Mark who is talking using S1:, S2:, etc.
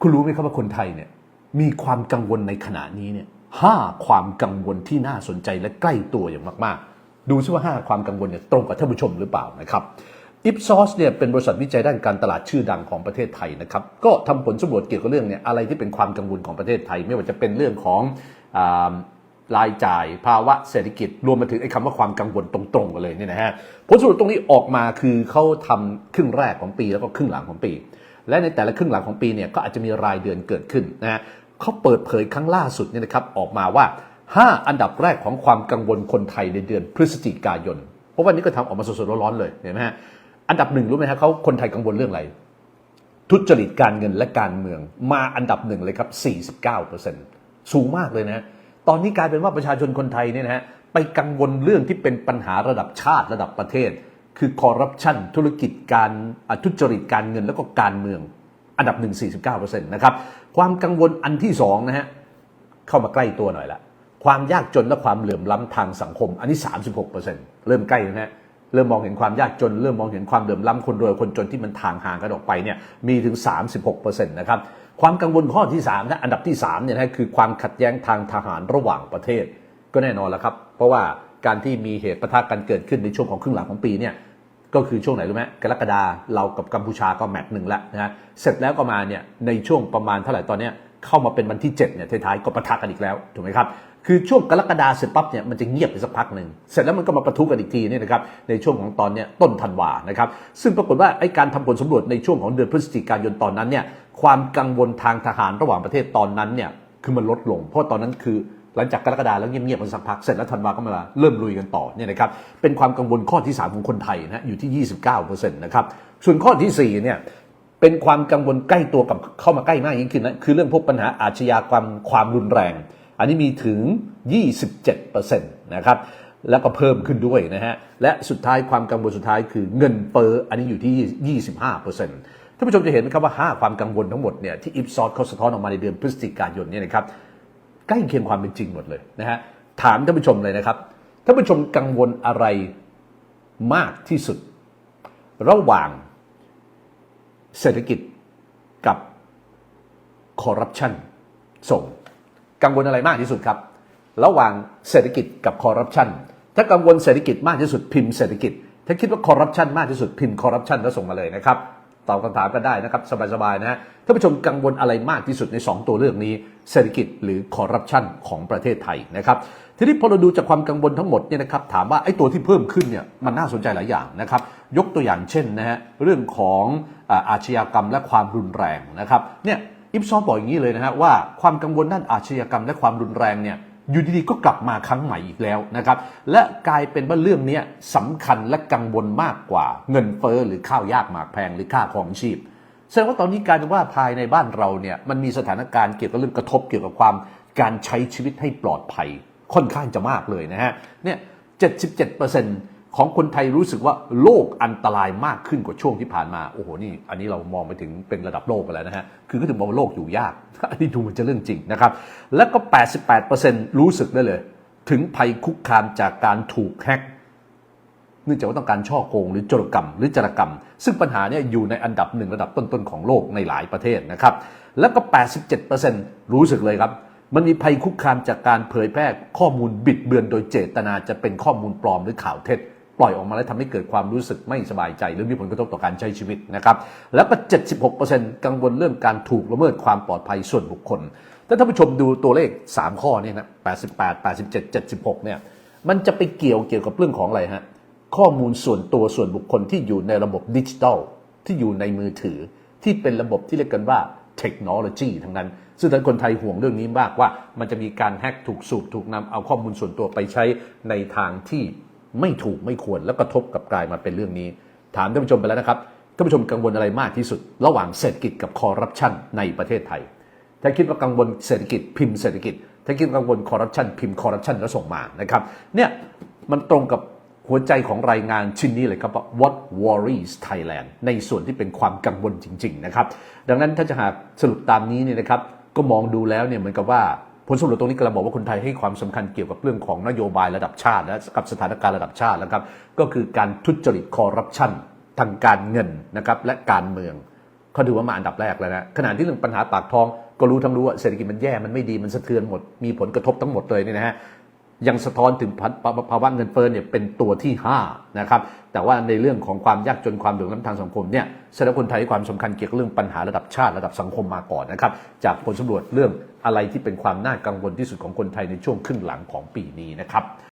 S1: คุณรู้ไหมครับว่าคนไทยเนี่ยมีความกังวลในขณะนี้เนี่ยห้าความกังวลที่น่าสนใจและใกล้ตัวอย่างมาก ๆ ดูซิว่าห้าความกังวลเนี่ยตรงกับท่านผู้ชมหรือเปล่านะครับอิปซอสเนี่ยเป็นบริษัทวิจัยด้านการตลาดชื่อดังของประเทศไทยนะครับก็ทำผลสำรวจเกี่ยวกับเรื่องเนี่ยอะไรที่เป็นความกังวลของประเทศไทย ไม่ว่าจะเป็นเรื่องของอารายจ่ายภาวะเศรษฐกิจรวมมาถึงไอ้คำว่าความกังวลตรงๆกันเลยเนี่ยนะฮะผลสำรวจตรงนี้ออกมาคือเขาทำครึ่งแรกของปีแล้วก็ครึ่งหลังของปี และในแต่ละครึ่งหลังของปีเนี่ยก็อาจจะมีรายเดือนเกิดขึ้นนะฮะเขาเปิดเผยครั้งล่าสุดเนี่ยนะครับออกมาว่า 5 อันดับแรกของความกังวลคนไทยในเดือนพฤศจิกายน เพราะวันนี้ก็ทำออกมาสดๆร้อนๆเลยเห็นไหมฮะอันดับหนึ่งรู้ไหมฮะเขาคนไทยกังวลเรื่องอะไรทุจริตการเงินและการเมือง มาอันดับหนึ่งเลยครับ 49%สูงมากเลยนะตอนนี้กลายเป็นว่าประชาชนคนไทยเนี่ยนะฮะไปกังวลเรื่องที่เป็นปัญหาระดับชาติระดับประเทศ คือคอร์รัปชันธุรกิจการทุจริตการเงินแล้วก็การเมืองอันดับหนึ่ง49%นะครับความกังวลอันที่สองนะฮะเข้ามาใกล้ตัวหน่อยละความยากจนและความเหลื่อมล้ำทางสังคม อันนี้ 36%เริ่มใกล้แล้วนะฮะเริ่มมองเห็นความยากจน เริ่มมองเห็นความเหลื่อมล้ำคนรวยคนจนที่มันทางห่างกันออกไปเนี่ยมีถึง 36%นะครับความกังวลข้อที่3นะอันดับที่3เนี่ยนะคือความขัดแย้งทางทหารระหว่างประเทศ ก็แน่นอนแล้วครับ เพราะว่าการที่มีเหตุปะทะกันเกิดขึ้นในช่วงของครึ่งหลังของปีเนี่ย ก็คือช่วงไหนรู้ไหมกรกฎาเรากับกัมพูชาก็แมตช์หนึ่งแล้วนะเสร็จแล้วก็มาเนี่ยในช่วงประมาณเท่าไหร่ตอนเนี้ยเข้ามาเป็นวันที่7เนี่ยท้ายๆก็ปะทะกันอีกแล้วถูกไหมครับคือช่วงกรกฎาเสร็จปั๊บเนี่ยมันจะเงียบไปสักพักหนึ่งเสร็จแล้วมันก็มาประทุกันอีกทีเนี่ยนะครับในช่วงของตอนเนี้ยต้นธันวานะครับซึ่งปรากฏว่าไอ้การทำผลสำรวจในช่วงของเดือนพฤศจิกายนตอนนั้นเนี่ยความกังวลทางทหารระหว่างประเทศตอนนั้นเนี่ยคือมันลดลง เพราะตอนนั้นคือ หลังจากกรกฎาแล้วเงียบๆมาสักพักเสร็จแล้วธันวาก็มาเริ่มลุยกันต่อเนี่ยนะครับเป็นความกังวลข้อที่ 3 ของคนไทยนะอยู่ที่ 29%นะครับส่วนข้อทีสี่4เนี่ยเป็นความกังวลใกล้ตัวกับเข้ามาใกล้มากยิ่งขึ้นนะคือเรื่องพวกปัญหาอาชญากรรมความรุนแรง อันนี้มีถึง 27%นะครับแล้วก็เพิ่มขึ้นด้วยนะฮะและสุดท้ายความกังวลสุดท้ายคือเงินเฟ้ออันนี้อยู่ที่ 25%ท่านผู้ชมจะเห็นนะครับว่า 5 ความกังวลทั้งหมดเนี่ยที่อิฟซอสเขาสะท้อนออกมาในเดือนพฤศจิกายนเนี่ยนะครับ ใกล้เคียงความเป็นจริงหมดเลยนะฮะถามท่านผู้ชมเลยนะครับท่านผู้ชมกังวลอะไรมากที่สุด ระหว่างเศรษฐกิจกับคอร์รัปชันส่ง กังวลอะไรมากที่สุดครับ ระหว่างเศรษฐกิจกับคอร์รัปชันถ้ากังวลเศรษฐกิจมากที่สุดพิมพ์เศรษฐกิจ ถ้าคิดว่าคอร์รัปชันมากที่สุดพิมพ์คอร์รัปชันแล้วส่งมาเลยนะครับ ตอบคำถามกันได้นะครับ สบายๆนะฮะท่านผู้ชมกังวลอะไรมากที่สุดใน 2 ตัวเลือกนี้ เศรษฐกิจหรือคอร์รัปชันของประเทศไทยนะครับทีนี้พอเราดูจากความกังวลทั้งหมดเนี่ยนะครับถามว่าไอ้ตัวที่เพิ่มขึ้นเนี่ยมันน่าสนใจหลายอย่างนะครับยกตัวอย่างเช่นนะฮะเรื่องของอาชญากรรมและความรุนแรงนะครับเนี่ยอิฟซอบอกอย่างนี้เลยนะฮะว่าความกังวลด้านอาชญากรรมและความรุนแรงเนี่ย อยู่ดีๆก็กลับมาครั้งใหม่อีกแล้วนะครับ และกลายเป็นว่าเรื่องนี้สำคัญและกังวลมากกว่าเงินเฟ้อหรือข้าวยากหมากแพงหรือค่าของชีพแสดงว่าตอนนี้การว่าภายในบ้านเราเนี่ยมันมีสถานการณ์เกี่ยวกับเรื่องกระทบเกี่ยวกับความการใช้ชีวิตให้ปลอดภัยค่อนข้างจะมากเลยนะฮะเนี่ย77% ของคนไทยรู้สึกว่าโลกอันตรายมากขึ้นกว่าช่วงที่ผ่านมา โอ้โห นี่อันนี้เรามองไปถึงเป็นระดับโลกกันแล้วนะฮะ คือก็ถึงบอกว่าโลกอยู่ยาก อันนี้ดูเหมันจะเรื่องจริงนะครับ แล้วก็ 88%รู้สึกได้เลย ถึงภัยคุกคามจากการถูกแฮ็กเนื่องจากว่าต้องการช่อโกงหรือโจรกรรม หรือจรกรรม ซึ่งปัญหาเนี่ยอยู่ในอันดับหนึ่งระดับต้นๆของโลกในหลายประเทศนะครับ แล้วก็ 87%รู้สึกเลยครับมันมีภัยคุกคามจากการเผยแพร่ข้อมูลบิดเบือนโดยเจตนาจะเป็นข้อมูลปลอมหรือข่าวเท็จ ปล่อยออกมาแล้วทำให้เกิดความรู้สึกไม่สบายใจ หรือมีผลกระทบต่อการใช้ชีวิตนะครับ แล้วก็ 76%กังวลเรื่องการถูกละเมิดความปลอดภัยส่วนบุคคลถ้าท่านผู้ชมดูตัวเลข 3 ข้อเนี่ยนะ88 87 76เนี่ยมันจะไปเกี่ยวเกี่ยวกับเรื่องของอะไรฮะข้อมูลส่วนตัวส่วนบุคคลที่อยู่ในระบบดิจิทัลที่อยู่ในมือถือ ที่เป็นระบบที่เรียกกันว่าเทคโนโลยีทั้งนั้น ซึ่งท่านคนไทยห่วงเรื่องนี้มากว่า มันจะมีการแฮกถูกสูบถูกนำเอาข้อมูลส่วนตัวไปใช้ในทางที่ ไม่ถูกไม่ควรแล้วกระทบกับกลายมาเป็นเรื่องนี้ ถามท่านผู้ชมไปแล้วนะครับท่านผู้ชมกังวลอะไรมากที่สุด ระหว่างเศรษฐกิจกับคอร์รัปชันในประเทศไทย ถ้าคิดว่ากังวลเศรษฐกิจพิมพ์เศรษฐกิจ ถ้าคิดกังวลคอร์รัปชันพิมพ์คอร์รัปชันแล้วส่งมานะครับเนี่ยมันตรงกับหัวใจของรายงานชิ้นนี้เลยครับว่า What worries Thailand ในส่วนที่เป็นความกังวลจริง ๆ นะครับ ดังนั้นถ้าจะหาสรุปตามนี้เนี่ยนะครับก็มองดูแล้วเนี่ยเหมือนกับว่า ผลสำรวจตรงนี้กำลังบอกว่าคนไทยให้ความสำคัญเกี่ยวกับเรื่องของนโยบายระดับชาติ และกับสถานการณ์ระดับชาตินะครับ ก็คือการทุจริตคอร์รัปชันทางการเงินนะครับและการเมืองเขาถือว่ามาอันดับแรกแล้วนะขณะที่เรื่องปัญหาปากท้องก็รู้ทั้งรู้ว่าเศรษฐกิจมันแย่มันไม่ดีมันสะเทือนหมดมีผลกระทบทั้งหมดเลยนี่นะฮะ ยังสะท้อนถึงภาภาวะเงินเฟ้อเนี่ยเป็นตัวที่5นะครับแต่ว่าในเรื่องของความยากจนความเหลื่อมล้ำทางสังคมเนี่ยแสดงคนไทยให้ความสำคัญเกี่ยวกับเรื่องปัญหาระดับชาติระดับสังคมมาก่อนนะครับจากผลสำรวจเรื่องอะไรที่เป็นความน่ากังวลที่สุดของคนไทยในช่วงครึ่งหลังของปีนี้นะครับ